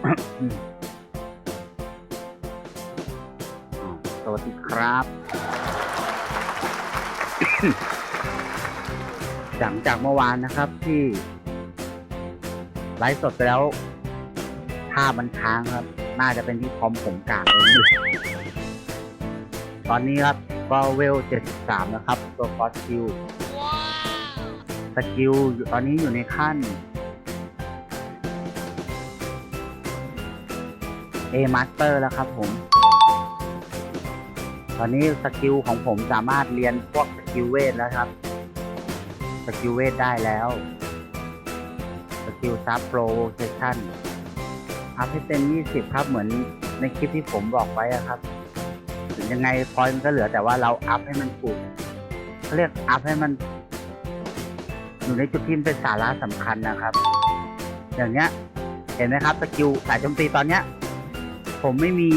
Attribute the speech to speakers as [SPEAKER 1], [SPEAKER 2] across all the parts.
[SPEAKER 1] สวัสดีครับ หลังจากเมื่อวานนะครับที่ไลฟ์สดไปแล้วภาพมันค้างครับ น่าจะเป็นที่คอมผมกากเองตอนนี้ครับก็เวล 73 นะครับ ตัวฟอสคิว สกิลอยู่ตอนนี้อยู่ในขั้น A Master แล้วครับผม ตอนนี้สกิลของผมสามารถเรียนพวกสกิลเวทแล้วครับ สกิลเวทได้แล้ว สกิลซับโปรเซชั่นอัพให้เต็ม 20 ครับเหมือนในคลิปที่ผมบอกไว้ครับ ถึงยังไงพอยมันก็เหลือแต่ว่าเราอัพให้มันถูกเขาเรียกอัพให้มัน อยู่ในจุดที่มันเป็นสาระสำคัญนะครับ อย่างเนี้ย เห็นไหมครับสกิลสายโจมตีตอนเนี้ย ผมไม่มี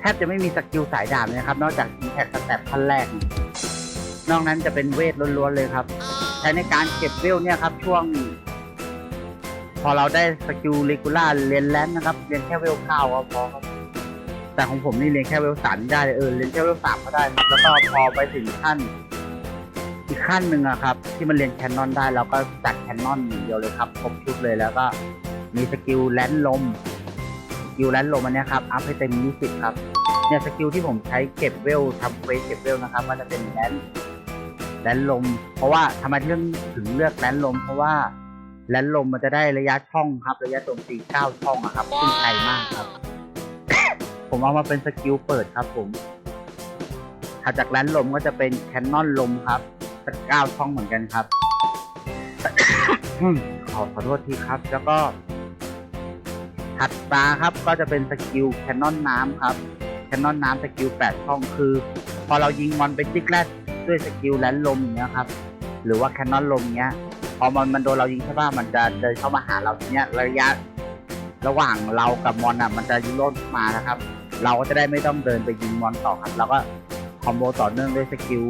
[SPEAKER 1] แทบจะไม่มีสกิลสายดาบเลยนะครับ นอกจากอินแท็กสแตปขั้นแรก นอกนั้นจะเป็นเวทล้วนๆเลยครับ ใช้ในการเก็บเวลเนี่ยครับ ช่วง พอเราได้สกิลเรกูล่าเรียนแลนด์นะครับเรียนแค่เวลเก้าวก็พอครับแต่ของผมนี่เรียนแค่เวลสามได้เออเรียนแค่เวลสามก็ได้ แล้วก็พอไปถึงขั้นอีกขั้นหนึ่งอะครับ ที่มันเรียนแคนนอนได้เราก็จัดแคนนอนอย่างเดียวเลยครับครบชุดเลยแล้วก็มีสกิลแลนด์ลม กิลแลนด์ลมอันเนี้ครับ อัพให้เต็ม 20 ครับ เนี่ยสกิลที่ผมใช้เก็บเวลทำเวเก็บเวลนะครับ มันจะเป็นแลนด์แลนด์ลม เพราะว่าทำไมเรื่องถึงเลือกแลนด์ลม เพราะว่าแลนด์ลมมันจะได้ระยะช่องครับ ระยะโจมตี9ช่องอะครับซึ่งไกลมากครับ ผมเอามาเป็นสกิลเปิดครับผมถัดจากแลนด์ลมก็จะเป็นแคนนอนลมครับสักเก้าช่องเหมือนกันครับขอขอโทษทีครับ แล้วก็ ถัดมาครับก็จะเป็นสกิลแคนนอนน้ำครับแคนนอนน้ำสกิลแปดช่องคือ พอเรายิงมอนไปจิกแรกด้วยสกิลแลนลมอย่างเงี้ยครับหรือว่าแคนนอนลมเงี้ยพอมันมันโดนเรายิงใช่ป่ะมันจะเดินเข้ามาหาเราเนี้ยระยะ ระหว่างเรากับมอนอะมันจะยิงโลดมานะครับ เราก็จะได้ไม่ต้องเดินไปยิงมอนต่อครับเราก็คอมโบต่อเนื่องด้วยสกิล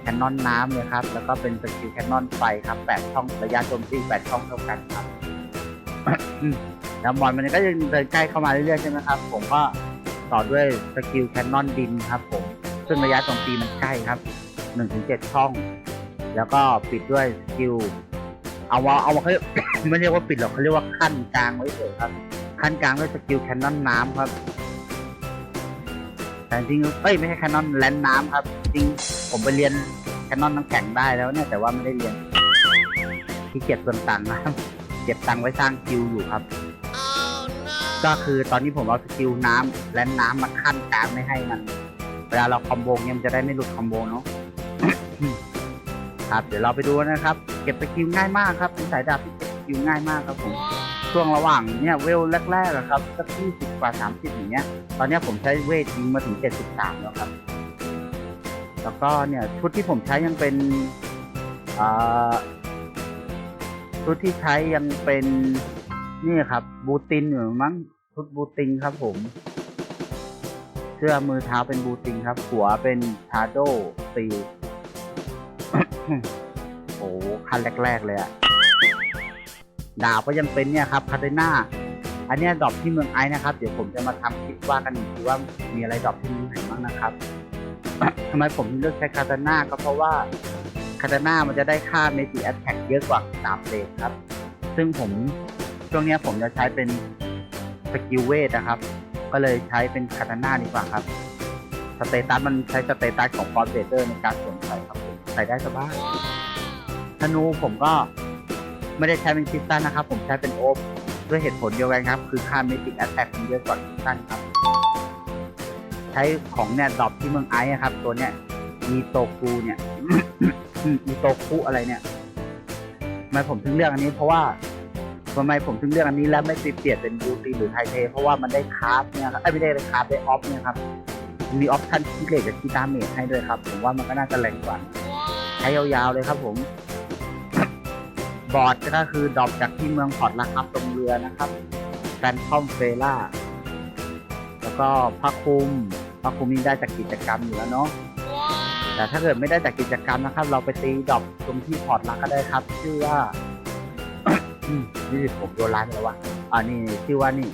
[SPEAKER 1] แคนนอนน้ำเลยครับ แล้วก็เป็นสกิลแคนนอนไฟครับแปดช่องระยะโจมตีแปดช่องเท่ากันครับ แล้วมอนมันก็ยังเดินใกล้เข้ามาเรื่อยๆใช่ไหมครับ ผมก็ต่อด้วยสกิลแคนนอนดินครับผมซึ่งระยะโจมตีมันใกล้ครับหนึ่งถึงเจ็ดช่อง แล้วก็ปิดด้วยสกิลเอาว่าเอาว่าเขาไม่เรียกว่าปิดหรอกเขาเรียกว่าขั้นกลางไว้เฉยครับ ขั้นกลางด้วยสกิลแคนนอนน้ำครับแต่จริงๆเอ้ยไม่ใช่แคนนอนแลนน้ำครับ จริงผมไปเรียนแคนนอนน้ำแข็งได้แล้วเนี่ยแต่ว่าไม่ได้เรียนที่เก็บส่วนต่างนะครับเก็บตังค์ไว้สร้างคิวอยู่ครับ ก็คือตอนนี้ผมเอาสกิลน้ำและน้ำมาขั้นกลางไม่ให้มัน เวลาเราคอมโบเนี่ยมันจะได้ไม่หลุดคอมโบเนาะ ครับเดี๋ยวเราไปดูนะครับ เก็บสกิลง่ายมากครับเป็นสายดาบที่เก็บสกิลง่ายมากครับผมช่วงระหว่างเนี่ยเวลแรกๆอะครับสักยี่สิบกว่าสามสิบอย่างเงี้ย ตอนเนี้ยผมใช้เวทยิงมาถึงเจ็ดสิบสามแล้วครับ แล้วก็เนี่ยชุดที่ผมใช้ยังเป็นอ่าชุดที่ใช้ยังเป็น นี่ครับ บูตินอยู่มั้งชุดบูตินครับผม เสื้อมือเท้าเป็นบูตินครับ หัวเป็นชาโดซีลโอ้คันแรก ๆ เลยอะดาบก็ยังเป็นเนี่ยครับคาเดน่าอันนี้ดรอปที่เมืองไอซ์นะครับ เดี๋ยวผมจะมาทำคลิปว่ากันอีกทีว่ามีอะไรดรอปที่เมืองไหนบ้างนะครับทำไมผมเลือกใช้คาตาน่าก็เพราะว่าคาตาน่ามันจะได้ค่าเมจิแอตแทกเยอะกว่าดาบเบสครับ ซึ่งผม ช่วงเนี้ยผมจะใช้เป็นสกิลเวทนะครับ ก็เลยใช้เป็นคาตาน่าดีกว่าครับ สเตตัสมันใช้สเตตัสของฟอสเบเตอร์ในการสวมใส่ครับผมใส่ได้สบายธนูผมก็ไม่ได้ใช้เป็นคริสตัลนะครับ ผมใช้เป็นโอฟด้วยเหตุผลเดียวกันครับ คือค่าเมจิแอตแทกมันเยอะกว่าคริสตัลครับ ใช้ของเนี่ยดรอปที่เมืองไอซ์อะครับ ตัวเนี้ยมีโตกูเนี่ยมีโตคุอะไรเนี่ยทำไมผมถึงเลือกอันนี้เพราะว่า ทำไมผมถึงเลือกอันนี้แล้วไม่ไปเปลี่ยนเป็นบูตีหรือไทเท เพราะว่ามันได้คราฟเนี่ยครับเอ้ยไม่ได้เลยคราฟได้ออฟเนี่ยครับมีออปชั่นที่เลทกับคีตาเมจให้ด้วยครับ ผมว่ามันก็น่าจะแรงกว่าใช้ยาวๆเลยครับผม บอร์ดก็คือดรอปจากที่เมืองพอร์ตละครับตรงเรือนะครับแฟนทอมเฟล่าแล้วก็พระคุมพระคุมนี่ได้จากกิจกรรมอยู่แล้วเนาะแต่ถ้าเกิดไม่ได้จากกิจกรรมนะครับ เราไปตีดรอปตรงที่พอร์ตลักก็ได้ครับ ชื่อว่า นี่ผมโดนร้านไปแล้ววะอ่านี่ชื่อว่านี่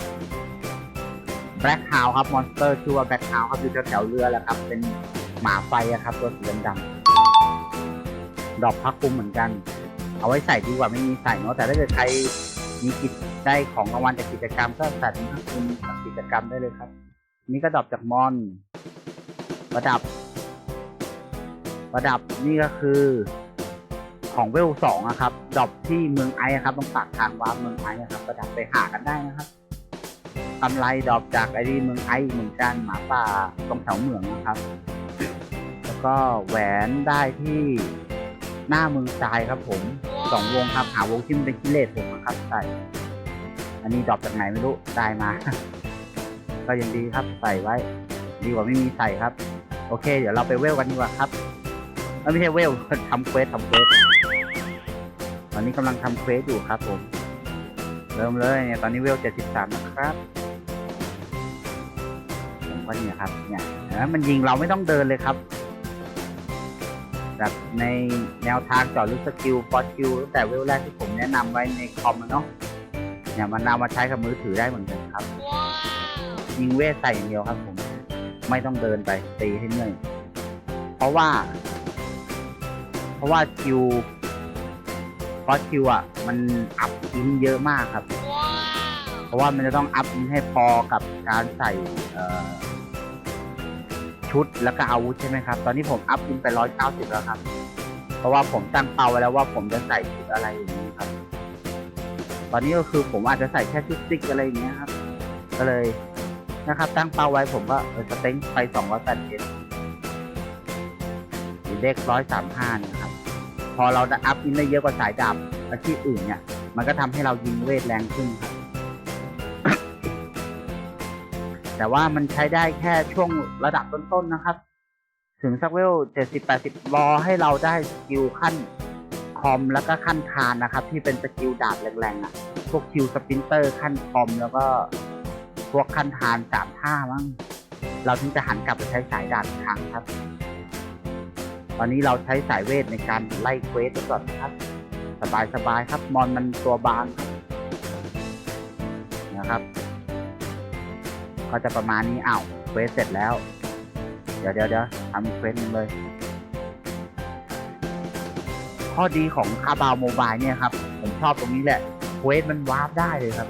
[SPEAKER 1] Black Hound ครับมอนสเตอร์ชื่อว่า Black Hound ครับอยู่แถวๆเรือแหละครับ เป็นหมาไฟครับ ตัวสีดำๆดอกพักคุมเหมือนกัน เอาไว้ใส่ดีกว่าไม่มีใส่เนาะแต่ถ้าเกิดใครมีกิจได้ของรางวัลจากกิจกรรมก็ใส่เป็นพักคุมกับกิจกรรมได้เลยครับ นี่ก็ดอปจากมอน ประดับ ประดับนี่ก็คือ ของเวลสองอะครับดรอปที่เมืองไอครับตรงปากทางวาร์เมืองไอครับประดับไปหากันได้นะครับกำไรดรอปจากไอ้ที่เมืองไอเหมือนกันหมาป่าตรงแถวเหมืองนะครับ แล้วก็แหวนได้ที่หน้าเมืองทรายครับผมสองวงครับหาวงที่มันเป็นกิเลสผมนครับใส่อันนี้ดรอปจากไหนไม่รู้ได้มา ก็ยังดีครับใส่ไว้ ดีกว่าไม่มีใส่ครับ โอเค เดี๋ยวเราไปเวลกันดีกว่าครับไม่ใช่เวลทำเควสทำเควส ตอนนี้กำลังทำเควสอยู่ครับผม เริ่มเลยเนี่ยตอนนี้เวลเจ็ดสิบสามนะครับผมก็เนี่ยครับเนี่ยนไหมมันยิงเราไม่ต้องเดินเลยครับแบบในแนวทางจอดลึกสกิลฟอสคิวตั้งแต่เวลแรกที่ผมแนะนำไว้ในคอมอะเนาะเนี่ยมันเอามาใช้กับมือถือได้เหมือนกันครับ ยิงเวทใส่อย่างเดียวครับผม ไม่ต้องเดินไปตีให้เหนื่อย เพราะว่า เพราะว่าคิว เพราะคิวอะมันอัพอินเยอะมากครับ เพราะว่ามันจะต้องอัพอินให้พอกับการใส่เอ่อชุดแล้วก็อาวุธใช่ไหมครับ ตอนนี้ผมอัพอินไปร้อยเก้าสิบแล้วครับ เพราะว่าผมตั้งเป้าไว้แล้วว่าผมจะใส่ชุดอะไรอย่างนี้ครับ ตอนนี้ก็คือผมอาจจะใส่แค่ชุดซิกอะไรอย่างเงี้ยครับ ก็เลยนะครับ ตั้งเป้าไว้ผมก็เออสเต็งไปสองร้อยแปดสิบหรือเลขร้อยสามห้านะครับ พอเราด้อัพอินได้เยอะกว่าสายดาบอาชีพอื่นเนี่ย มันก็ทำให้เรายิงเวทแรงขึ้นครับ แต่ว่ามันใช้ได้แค่ช่วงระดับต้นๆนะครับ ถึงสักเวลเจ็ดสิบแปดสิบรอให้เราได้สกิลขั้นคอมแล้วก็ขั้นคานนะครับ ที่เป็นสกิลดาบแรงๆอะ พวกคิวสปินเตอร์ขั้นคอมแล้วก็พวกขั้นทานสามท่ามั้งเราถึงจะหันกลับไปใช้สายดาบอีกครั้งครับ ตอนนี้เราใช้สายเวทในการไล่เควสไปก่อนนะครับ สบายสบายๆครับ มอนมันตัวบางครับนะครับ ก็จะประมาณนี้อ้าวเควสเสร็จแล้ว เดี๋ยวเดี๋ยวเดี๋ยวทำอีกเควสหนึงเลย ข้อดีของคาบาวโมบายเนี่ยครับ ผมชอบตรงนี้แหละเควสมันวาร์ปได้เลยครับ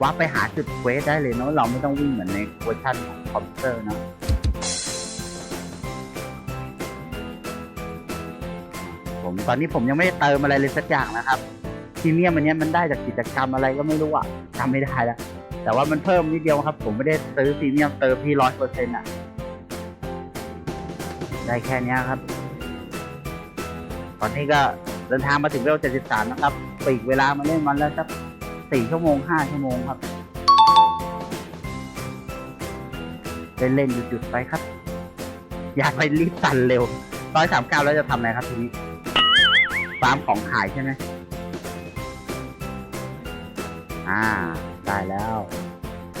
[SPEAKER 1] ว่าไปหาจุดเควสได้เลยเนาะเราไม่ต้องวิ่งเหมือนในเวอร์ชันของ คอมพิวเตอร์นะผมตอนนี้ผมยังไม่ได้เติมอะไรเลยสักอย่างนะครับพรีเมียมอันเนี้ยมันได้จากกิจกรรมอะไรก็ไม่รู้อะจำไม่ได้แล้วแต่ว่ามันเพิ่มนิดเดียวครับ ผมไม่ได้ซื้อพรีเมียมเติมที่ร้อยเปอร์เซ็นต์อะได้แค่นี้ครับ ตอนนี้ก็เดินทางมาถึงเวลเจ็ดสิบสามนะครับปีกเวลามาเล่นมันแล้วครับสี่ชั่วโมงห้าชั่วโมงครับ เล่นเล่นหยุดหยุดไปครับ อย่าไปรีบตันเร็วร้อยสามเก้าแล้วจะทำอะไรครับทีนี้ฟาร์มของขายใช่ไหมอ่า ได้แล้ว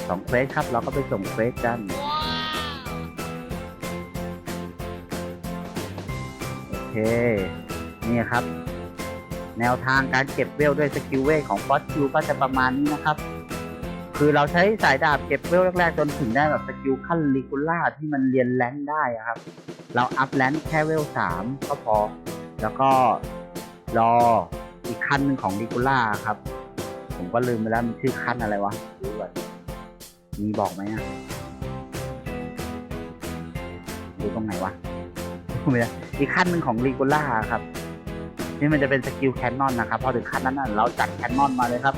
[SPEAKER 1] สองเควสครับ เราก็ไปส่งเควสกันโอเค นี่ครับ แนวทางการเก็บเวลด้วยสกิลเวทของฟอสคิวก็จะประมาณนี้นะครับ คือเราใช้สายดาบเก็บเวลแรกๆจนถึงได้แบบสกิลขั้นลิกูล่าที่มันเรียนแรงค์ได้ครับ เราอัพแรงค์แค่เวลสามก็พอ แล้วก็รออีกขั้นหนึ่งของลิกูล่าครับ ผมก็ลืมไปแล้วมันชื่อขั้นอะไรวะดูก่อนมีบอกไหมอะดูตรงไหนวะไม่ได้อีกขั้นหนึ่งของลิกูล่าครับ นี่มันจะเป็นสกิลแคนนอนนะครับ พอถึงขั้นนั้นเราจัดแคนนอนมาเลยครับ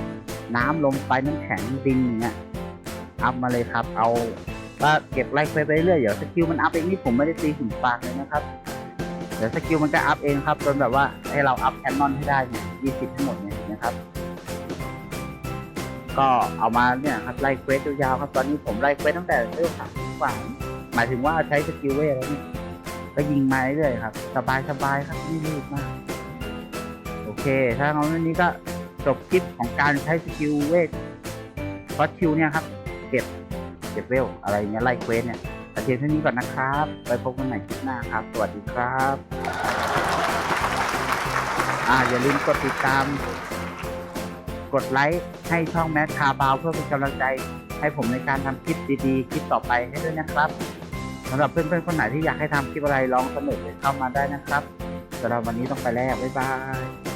[SPEAKER 1] น้ำลมไฟน้ำแข็งดินอย่างเงี้ยอัพมาเลยครับ เอาก็เก็บไล่เควสไปเรื่อยเดี๋ยวสกิลมันอัพเองนี่ผมไม่ได้ตีหุ่นปากเลยนะครับเดี๋ยวสกิลมันจะอัพเองครับจนแบบว่าให้เราอัพแคนนอนให้ได้เนี่ยยี่สิบทั้งหมดเนี่ยนะครับก็เอามาเนี่ยครับไล่เควสยาวๆครับตอนนี้ผมไล่เควสตั้งแต่เรื่องสามกว่าหมายถึงว่าใช้สกิลเวทแล้วเนี่ยก็ยิงมาเรื่อยๆครับ สบายๆครับไม่รีบมากโอเค ถ้าเราวันนี้ก็ จบคลิปของการใช้สกิลเวทฟอสคิวเนี่ยครับ เก็บเก็บเวลอะไรเงี้ยไล่เควสเนี่ยแต่เพียงเท่านี้ก่อนนะครับ ไปพบกันใหม่คลิปหน้าครับ สวัสดีครับอ่าอย่าลืมกดติดตาม กดไลค์ให้ช่องแมทคาบาวเพื่อเป็นกำลังใจ ให้ผมในการทำคลิปดีๆ คลิปต่อไปให้ด้วยนะครับสำหรับเพื่อนๆคนไหนที่อยากให้ทำคลิปอะไรลองเสนอเข้ามาได้นะครับสำหรับวันนี้ต้องไปแล้วบ๊ายบาย